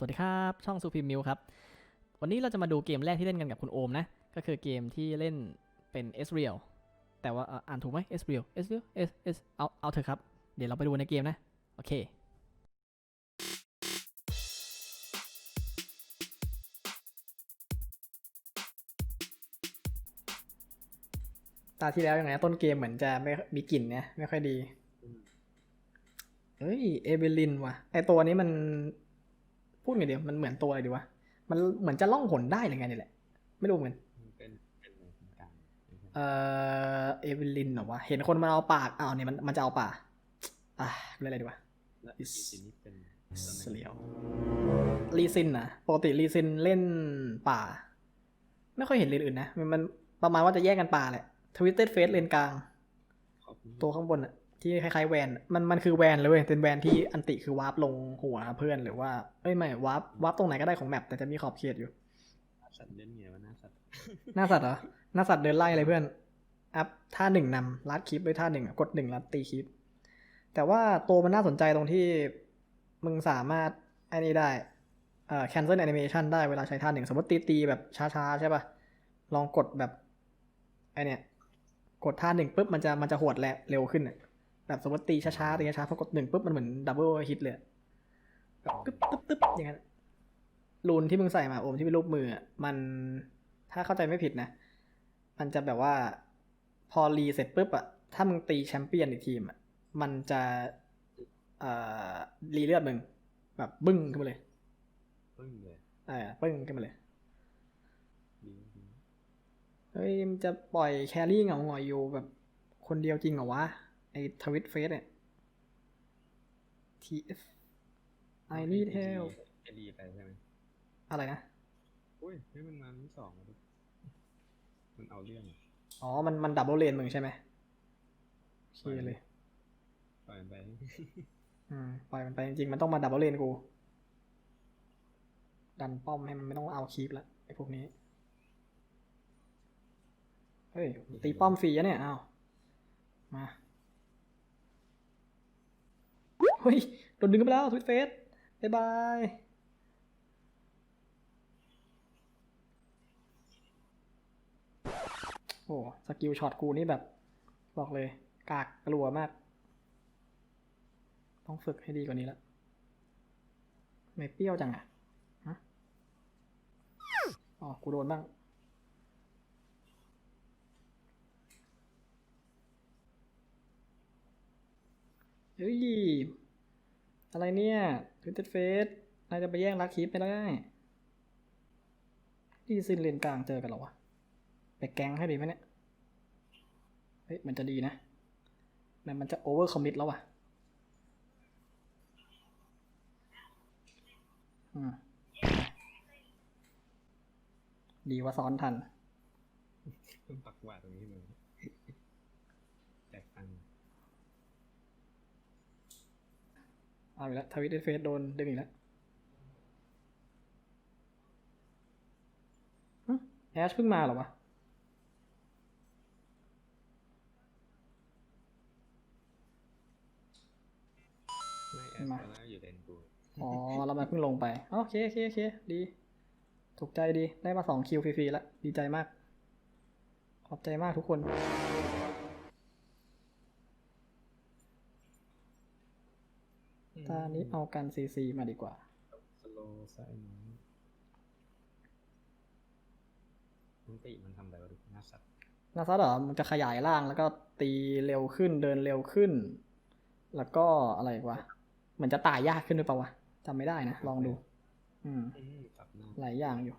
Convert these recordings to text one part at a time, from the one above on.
สวัสดีครับ ช่องซูพิมมิวครับ วันนี้เราจะมาดูเกมแรกที่เล่นกันกับคุณโอมนะ ก็คือเกมที่เล่นเป็น s r e a l แต่ว่าเอ่ออ่านถูกไหม s r e a l s r e a l s s เอาเอาเถอะครับ เดี๋ยวเราไปดูในเกมนะ โอเคตาที่แล้วยังไงนะต้นเกมเหมือนจะไม่มีกลิ่นนะไม่ค่อยดี เฮ้ย เอเวลินว่ะ ไอตัวนี้มัน พูดไงเดียวมันเหมือนตัวอะไรดีวะ มันเหมือนจะล่องหนได้หรือไงนี่แหละ ไม่รู้เหมือนกันมันเป็นเป็นในโครงการเออเอเวลินเหรอวะ เห็นคนมันเอาปากอ้าวเนี่ยมันมันจะเอาป่าอะเรียกอะไรดีวะและอีกทีนี้เป็นเสลียวลีซินนะปกติลีซินเล่นป่า ไม่ค่อยเห็นเลนอื่นนะมันมันประมาณว่าจะแยกกันป่าแหละทวิตเตอร์เฟสเลนกลางขอบคุณตัวข้างบนอะ ที่คล้ายๆแวนอะมันมันคือแวนเลยเว้ยเป็นแวนที่อันติคือวาร์ปลงหัวเพื่อนหรือว่าเอ้ยไม่วาร์ปวาร์ปตรงไหนก็ได้ของแมปแต่จะมีขอบเขตอยู่สัตว์เล่นไงวะหน้าสัตว์หน้าสัตว์เหรอหน้าสัตว์เดินไล่เลยเพื่อนอัพท่าหนึ่งนำลัดคลิปด้วยท่าหนึ่งอะกดหนึ่งลัดตีคลิป แต่ว่าตัวมันน่าสนใจตรงที่มึงสามารถไอ้นี่ได้เอ่อ cancel animation ได้เวลาใช้ท่าหนึ่งสมมติตีตีแบบช้าๆใช่ป่ะลองกดแบบไอเนี่ยกดท่าหนึ่งปุ๊บมันจะมันจะหวดแรงเร็วขึ้นอะ แบบสมมติตีช้าๆตีช้าๆพอกดหนึ่งปุ๊บมันเหมือนดับเบิลฮิตเลยอะแบบตึ๊บตึ๊บตึ๊บอย่างนั้นรูนที่มึงใส่มาโอมที่เป็นรูปมืออะมันถ้าเข้าใจไม่ผิดนะ มันจะแบบว่า พอรีเสร็จปุ๊บอะถ้ามึงตีแชมเปี้ยนอีกทีมอะมันจะเอ่อรีเลือดมึง แบบบึ้งขึ้นมาเลยปึ้งเลยเออปึ้งขึ้นมาเลยดีดีเฮ้ยมันจะปล่อยแครี่เหงาหงอยอยู่แบบคนเดียวจริงเหรอวะไอ ทวิตเฟสเนี่ย TF I need help เอดีไปใช่ไหมอะไรนะอุ้ยเฮ้ยมันมาที่สองแล้วดิมันเอาเรื่องอะอ๋อ มันมันดับเบิลเลนมึงใช่ไหมโอเคเลย ปล่อยมันไป อืม ปล่อยมันไปจริงๆ มันต้องมาดับเบิลเลนกู ดันป้อมให้มันไม่ต้องเอาคีปละไอพวกนี้ เฮ้ย ตีป้อมฟรีอะเนี่ยอ้าวมา เฮ้ยโดนดึงกันไปแล้วทวิตเฟสบายบายโอ้สกิลช็อตกูนี่แบบ บอกเลย กากกลัวมาก ต้องฝึกให้ดีกว่านี้ละไม่เปรี้ยวจังอะฮะอ๋อ กูโดนบ้าง เฮ้ย อะไรเนี่ยทวิเตอร์เฟสนายจะไปแย่งลักคลิปไม่ได้ดีซินเลนกลางเจอกันหรอวะ ไปแกงให้ดีไหมเนี่ย เฮ้ย มันจะดีนะแต่มันจะโอเวอร์คอมมิตแล้ววะอืมดีว่าซ้อนทันเพิ่งปักหวาดตรงนี้มึงแจกตังค์ เอาอีกแล้วทวิตเฟสโดนดึงอีกแล้วหึแอชเพิ่งมาเหรอวะไม่แอบมาแล้วอยู่เลนกูอ๋อ เรามาเพิ่งลงไปอ๋อโอเคโอเคโอเคดี ถูกใจดี ได้มาสองคิวฟรีๆแล้ว ดีใจมาก ขอบใจมากทุกคน ตานี้เอากันซีซีมาดีกว่าสโลว์ไซน์น้อยมันติมันทำอะไรวะดูหน้าสัตว์นาซัดเหรอมันจะขยายร่างแล้วก็ตีเร็วขึ้นเดินเร็วขึ้น แล้วก็อะไรวะเหมือนจะตายยากขึ้นหรือเปล่าวะจำไม่ได้นะ ลองดู อืมหลายอย่างอยู่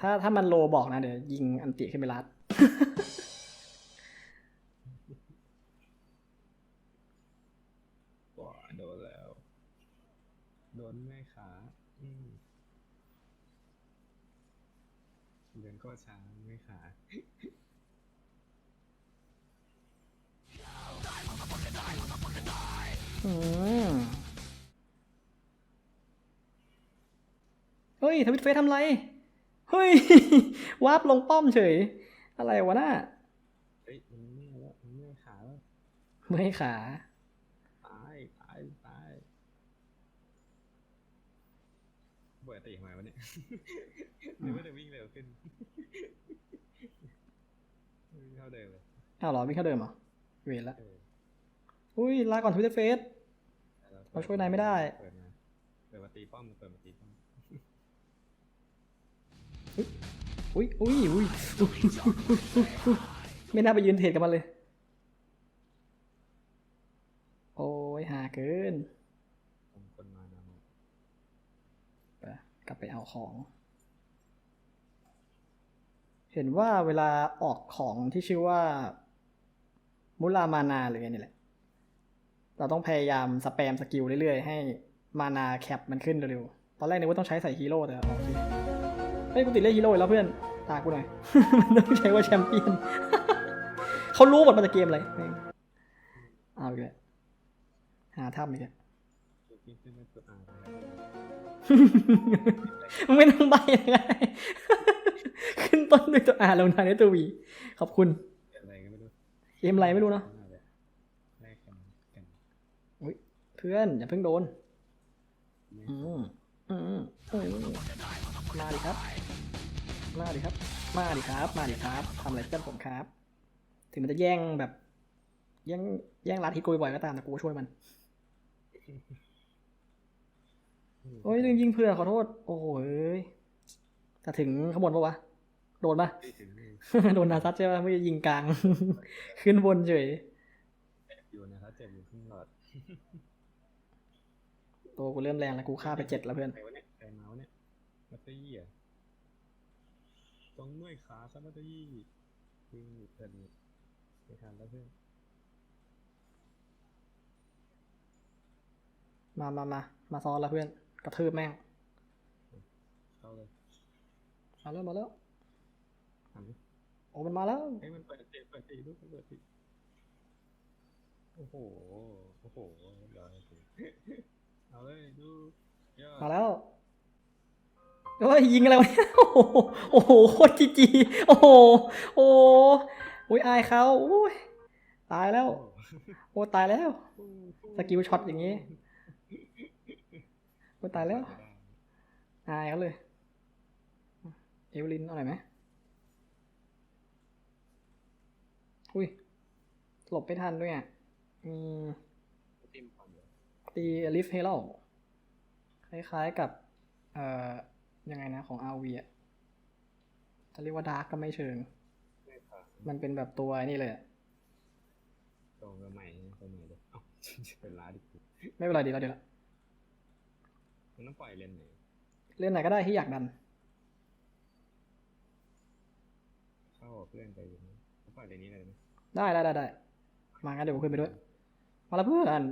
ถ้าถ้ามันโลบอกนะเดี๋ยวยิงอันติขึ้นไปรัด ว้าโดนแล้ว โดนแม่ขาอืมเดิน ก็ช้าไม่ขาอืมเฮ้ยทวิตเฟซทำไร เฮ้ย วาร์ปลงป้อมเฉย อะไรวะน่าเฮ้ยมันไม่แล้วมันไม่ขาแล้วไม่ขาตายตายตายปกติทำไมวะเนี่ยนึกว่าจะวิ่งเร็วขึ้นวิ่งเท่าเดิมเลย อ้าวเหรอวิ่งเข้าเดิมเหรอเวรละเอออุ้ยลาก่อนทวิตเตอร์เฟซแต่เราช่วยนายไม่ได้ เปิดมาเปิดมาตีป้อมเปิดมาตีป้อมอุ้ยอุ้ยอุ้ยอุ๊ยอุ๊ยอุ๊ยอุ๊ยอุ๊ยไม่น่าไปยืนเทรดกับมันเลย โอ้ยหาเกินผมคนมานามาไปกลับไปเอาของ เห็นว่าเวลาออกของที่ชื่อว่า มุลามานาหรือไงนี่แหละ เราต้องพยายามสแปมสกิลเรื่อยๆ ให้มานาแคปมันขึ้นเร็วๆ ตอนแรกนึกว่าต้องใช้ใส่ฮีโร่แต่โอเคเฮ้ยกูติดเลขฮีโร่แล้วเพื่อน ตากูหน่อย มันต้องใช้ว่าแชมเปี้ยนเขารู้หมดมันจะเกมอะไรเอาอีกแล้วหาถ้ำอีกแล้วคือพี่ขึ้นมาตัวอ่านแล้วมึงไม่ต้องใบเลยขึ้นต้นด้วยตัวอาลงท้ายด้วยตัววี ขอบคุณ เกมอะไรไม่รู้เนาะแลกกันกันอุ๊ยเพื่อนอย่าเพิ่งโดนไม่อืมอืมอืมมาดิครับ มาดิครับ มาดิครับ มาดิครับทำอะไรเพื่อนผมครับ ถึงมันจะแย่งแบบ แย่งแย่งรัดฮิตกูบ่อยๆก็ตามแต่กูก็ช่วยมันโอ้ยลืมยิงเพื่อนขอโทษ โอ้โหเอ้ยจะถึงข้างบนปะวะ โดนปะไม่ถึงนี่โดนนาซัดใช่ปะไม่ได้ยิงกลาง ขึ้นบนเฉยอยู่นะครับเจ็บอยู่ครึ่งหลอดตัวกูเริ่มแรงแล้วกูฆ่าไปเจ็ดแล้วเพื่อนใครวะเนี่ยใครเมาส์เนี่ยมัตเตอร์ยี่อะตรงเมื่อยขาครับมัตเตอร์ยี่วิ่งเกินไม่ทันแล้วเพื่อนมามามามาซ้อนแล้วเพื่อน กระทืบแม่ง เข้าเลย มาแล้วมาแล้วทำดิโอ้มันมาแล้ว เฮ้ยมันเปิดตีเปิดตีลูกมันเปิดตีโอ้โห โอ้โหเรียบร้อยสิเอาเลยดูยอดมาแล้วโอ้ยยิงอะไรวะเนี่ยโอ้โหโอ้โหโคตรจีจีโอ้โหโอ้โหโอ้ยอายเขาโอ้ยตายแล้ว โอ้ตายแล้ว สกิลช็อตอย่างนี้โอ้ตายแล้วอายเขาเลย เอเวลินเอาหน่อยไหม อุ้ย หลบไม่ทันด้วยอะอืมติมความเดียวตีลิฟเฮโร่คล้ายๆกับ เอ่อ ยังไงนะของอาวีอะจะเรียกว่าดาร์กก็ไม่เชิงไม่ผ่านมันเป็นแบบตัวไอ้นี่เลยอะตรงกับใหม่ตัวใหม่เลยเอ้าเป็นล้าดิไม่เป็นไรดีแล้วดีแล้วมันต้องปล่อยเลนไหน เล่นไหนก็ได้ที่อยากดัน เข้าเพื่อนไปอยู่นะเขาปล่อยเลนนี้เลยไหม ได้ได้ได้ได้มางั้นเดี๋ยวกูขึ้นไปด้วย มาแล้วเพื่อน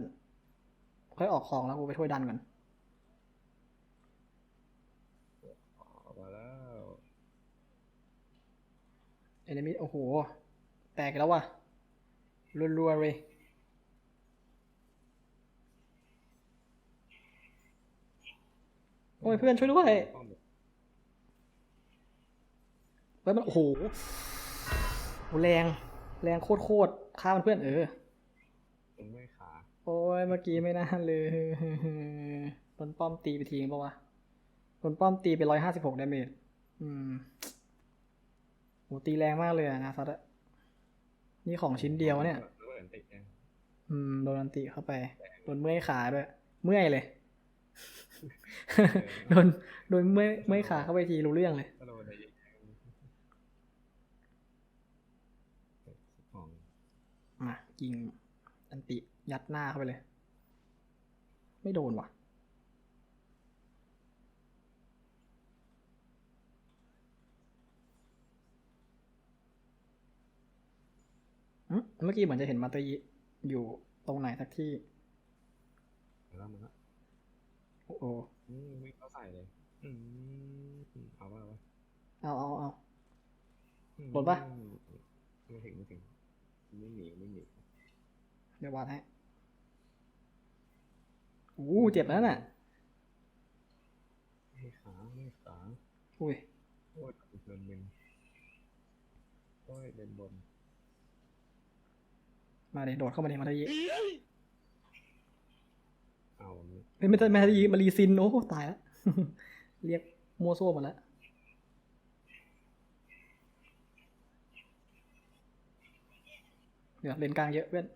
ค่อยออกของแล้วกูไปช่วยดันก่อนออกมาแล้วเอนิมิโอ้โห แตกแล้วว่ะรัวๆเลยโอ้ยเพื่อนช่วยด้วยป้อมเฮ้ยมันโอ้โหโหแรง แรงโคตรโคตรๆฆ่ามันเพื่อนเออตรงเมื่อยขาโอ้ยเมื่อกี้ไม่น่าเลยโดนป้อมตีไปทีงปะวะโดนป้อมตีไปร้อยห้าสิบหกดาเมจอืมโหตีแรงมากเลยอะนะซัดอะนี่ของชิ้นเดียวเนี่ยระเบิดติดเองอืมโดนอันติเข้าไป โดนเมื่อยขาด้วย เมื่อยเลย โดน โดนเมื่อยเมื่อยขาเข้าไปทีรู้เรื่องเลย ก็โดนอะไรเยอะแยะของ มา ยิงอันติยัดหน้าเข้าไปเลย ไม่โดนว่ะอืมเมื่อกี้เหมือนจะเห็นมาตยิอยู่ตรงไหนสักที่แล้วมันก็โอ้โหอืมวิ่งเข้าใส่เลย อืมเอาว่าเอาว่าเอาเอาเอาอืมโดนปะไม่ถึงไม่ถึงไม่หนีไม่หนีเดี๋ยววาดให้อู้เจ็บแล้วน่ะไม่ขาไม่ขาอุ้ยโอ้ยเดินมึนโอ้ยเดินบน มาเลยโดดเข้ามาเลยมาตยิเอาเนี่ยเฮ้ยไม่ใช่ไม่ใช่มารีซินโอ้ตายแล้วเรียกมั่วซั่วหมดแล้วเดี๋ยวเลนกลางเยอะเพื่อนตร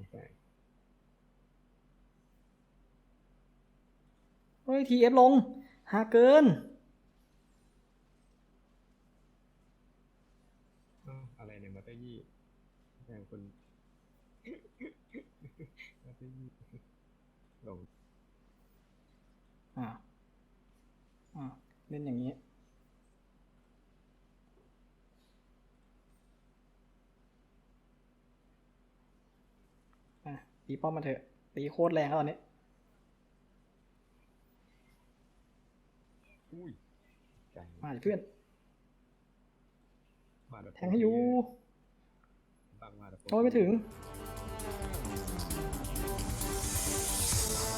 งแปลกเฮ้ยทีเอฟลง หาเกินอ้าวอะไรเนี่ยมาเตอร์ยี่แทนคนมาเตอร์ยี่หลงอ่าอ่าเล่นอย่างนี้ อะ ตีป้อมมาเถอะ ตีโคตรแรงแล้วตอนนี้ อุ้ยใจมาดิเพื่อน มาบบแทงให้อยู่บังมาแบบโอ้ยไม่ถึง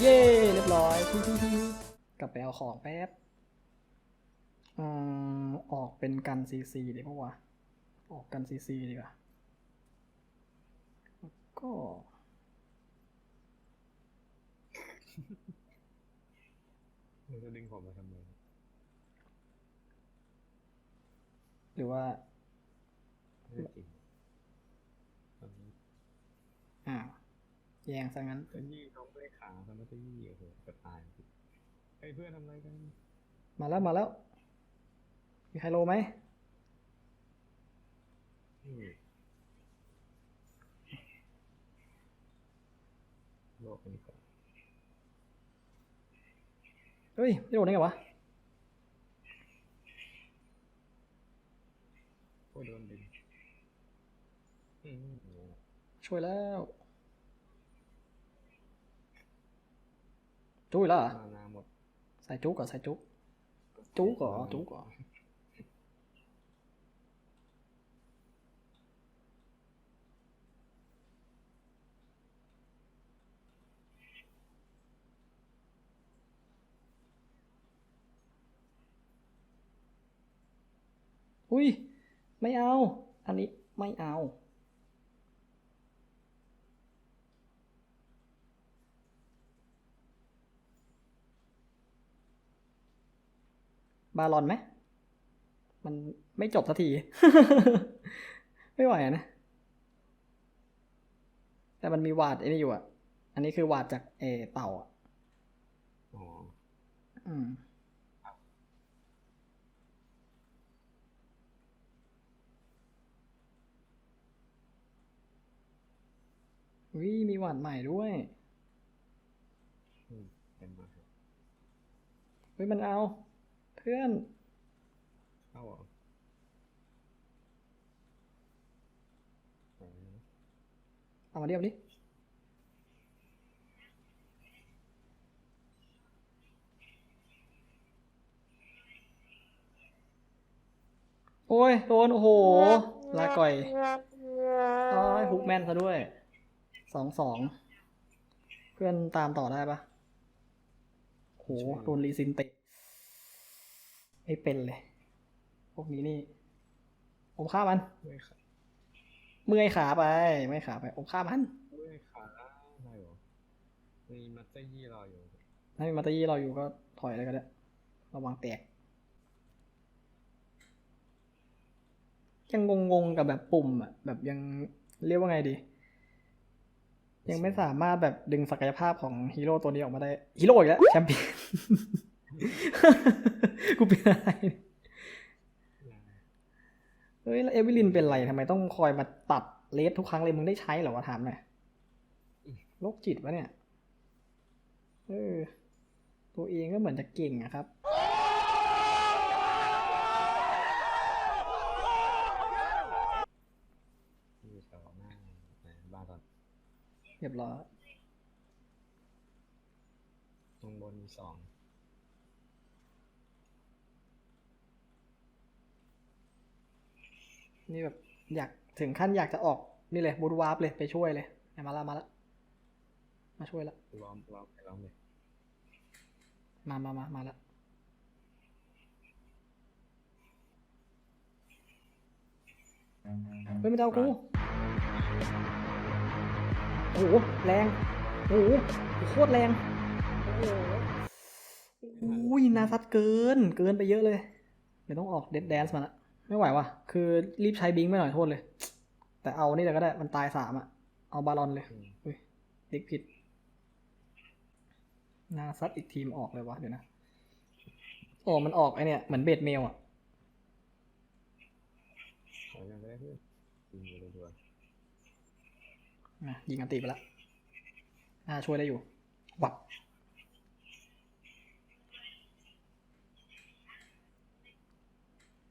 เย้เรียบร้อยฮิฮิฮิกลับไปเอาของแป๊บอืมออกเป็นกันซีซีดีเพราะว่าออกกันซีซีดีกว่าแล้วก็ มันจะดึงผมมาทำไมหรือว่า ไม่ได้จริงตอนนี้อ่าวแยงซะงั้นมาเตอร์ยี่เขาไม่ได้ขาเขามาเตอร์ยี่โอ้โหจะตายเฮ้ยเพื่อนทำอะไรกันมาแล้วมาแล้ว มีใครโลไหมอืมโลกนี้ก่อน เฮ้ย ไม่โดนได้ไงวะโอ้ยโดนดึงอืมโอ้โหช่วยแล้วจุ้ยแล้วเหรอ มานาหมด ใส่จุกก่อนใส่จุกจุกก่อจุกก่อ อุ้ย ไม่เอา อันนี้ไม่เอา บาลอนไหม มันไม่จบสักที ไม่ไหวอะนะ แต่มันมีวาดไอ้นี่อยู่อะ อันนี้คือวาดจากเออเต่าอะอ๋ออืม วิมีวาดใหม่ด้วยอืมเป็นมาครับเฮ้ยมันเอา เพื่อนเข้าเหรอเอาเลยนะเอามาเรียบดิโอ้ยโดนโอ้โหลาก่อยอ้อยฮุกแม่นซะด้วย สองสอง เพื่อนตามต่อได้ปะโหโดนรีซินเตะไม่เป็นเลย พวกนี้นี่ ผมฆ่ามัน เมื่อยขาเมื่อยขาไป เมื่อยขาไป ผมฆ่ามัน เมื่อยขาได้เหรอมีมัตเตอร์ยี่รออยู่ ถ้ามีมาตายี่เราอยู่ก็ถอยเลยก็ได้ ระวังแตก ยังงงๆกับแบบปุ่มอะ แบบยังเรียกว่าไงดี ยังไม่สามารถแบบดึงศักยภาพของฮีโร่ตัวนี้ออกมาได้ฮีโร่อีกแล้วแชมเปี้ยนกูเป็นอะไรเนี่ยเฮ้ยแล้วเอวิลินเป็นไรทำไมต้องคอยมาตัดเลสทุกครั้งเลยมึงได้ใช้เหรอวะถามหน่อยโรคจิตวะเนี่ย เออ ตัวเองก็เหมือนจะเก่งอะครับ มีแถวหน้าไหนบ้านตอน เรียบร้อยตรงบนมีสองนี่แบบอยากถึงขั้นอยากจะออกนี่เลยบูดวาร์ปเลยไปช่วยเลยเนี่ยมาละมาละมาช่วยละล้อมล้อมไปล้อมเลยมามามามาละเฮ้ยไม่เอากู โอ้โหแรงโอ้โหโคตรแรงโอ้โหอุ้ยนาซัดเกิน เกินไปเยอะเลยเดี๋ยวต้องออกเด็ดแดนซ์มาละไม่ไหวว่ะ คือรีบใช้บิงค์ไปหน่อยโทษเลย แต่เอานี่แต่ก็ได้ มันตายสามอะเอาบาลอนเลยอุ้ยดิกผิด นาซัดอีกทีมออกเลยวะเดี๋ยวนะ โอ้มันออกไอเนี่ย เหมือนเบดเมลอะขอย่างได้เพื่อนยิงเลยตัว นะยิงอันตีไปแล้วน่าช่วยได้อยู่วับ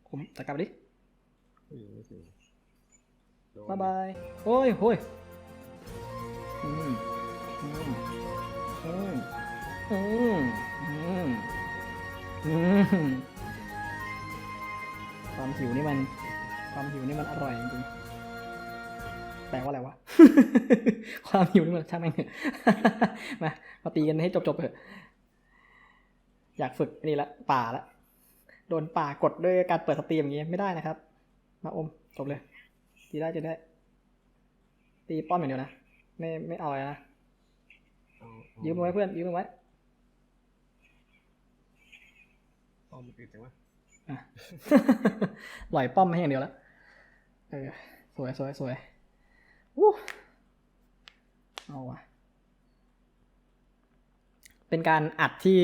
ผมจัดการไปดิผู้หญิงไม่ถึงโดนบายบายโอ้ยโอ้ยอืมอืมอืมอืมอืมอืมความหิวนี่มัน ความหิวนี่มันอร่อยจริงๆแปลว่าอะไรวะ ความหิวนี่มันช่างแม่งเถอะมามาตีกันให้จบๆเถอะ อยากฝึกนี่ละป่าละ โดนป่ากดด้วยการเปิดสตรีมอย่างงี้ไม่ได้นะครับ มาอมจบเลย ตีได้จะได้ ตีป้อมอย่างเดียวนะ ไม่ไม่เอาอะไรนะเอาเอายืมมือไว้เพื่อนยืมมือไว้ป้อมมันติดจังวะอะปล่อยป้อมให้อย่างเดียวแล้วเออสวยสวยสวยวู้ เอาวะเป็นการอัดที่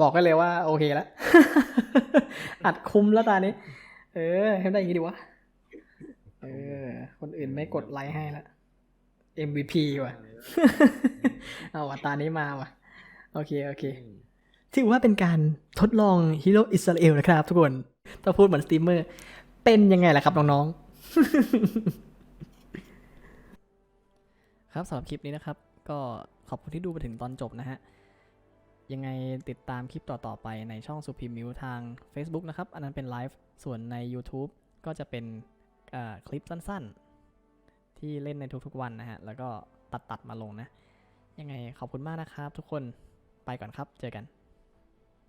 บอกกันเลยว่า โอเคแล้ว อัดคุ้มแล้วตอนนี้ เออทำได้อย่างนี้ดีวะ เออ คนอื่นไม่กดไลค์ให้ละ MVP ว่ะ เอาว่ะตานี้มาว่ะ โอเค โอเค ถือว่าเป็นการทดลองฮีโร่อิสราเอลนะครับทุกคน ถ้าพูดเหมือนสตรีมเมอร์ เป็นยังไงล่ะครับน้องๆ ครับสำหรับคลิปนี้นะครับ ก็ขอบคุณที่ดูไปถึงตอนจบนะฮะ ยังไงติดตามคลิปต่อๆไปในช่องสุพิมมิวทาง Facebook นะครับ อันนั้นเป็นไลฟ์ส่วนใน YouTube ก็จะเป็นคลิปสั้นๆ ที่เล่นในทุกๆวันนะฮะ แล้วก็ตัดๆมาลงนะ ยังไงขอบคุณมากนะครับทุกคนไปก่อนครับเจอกัน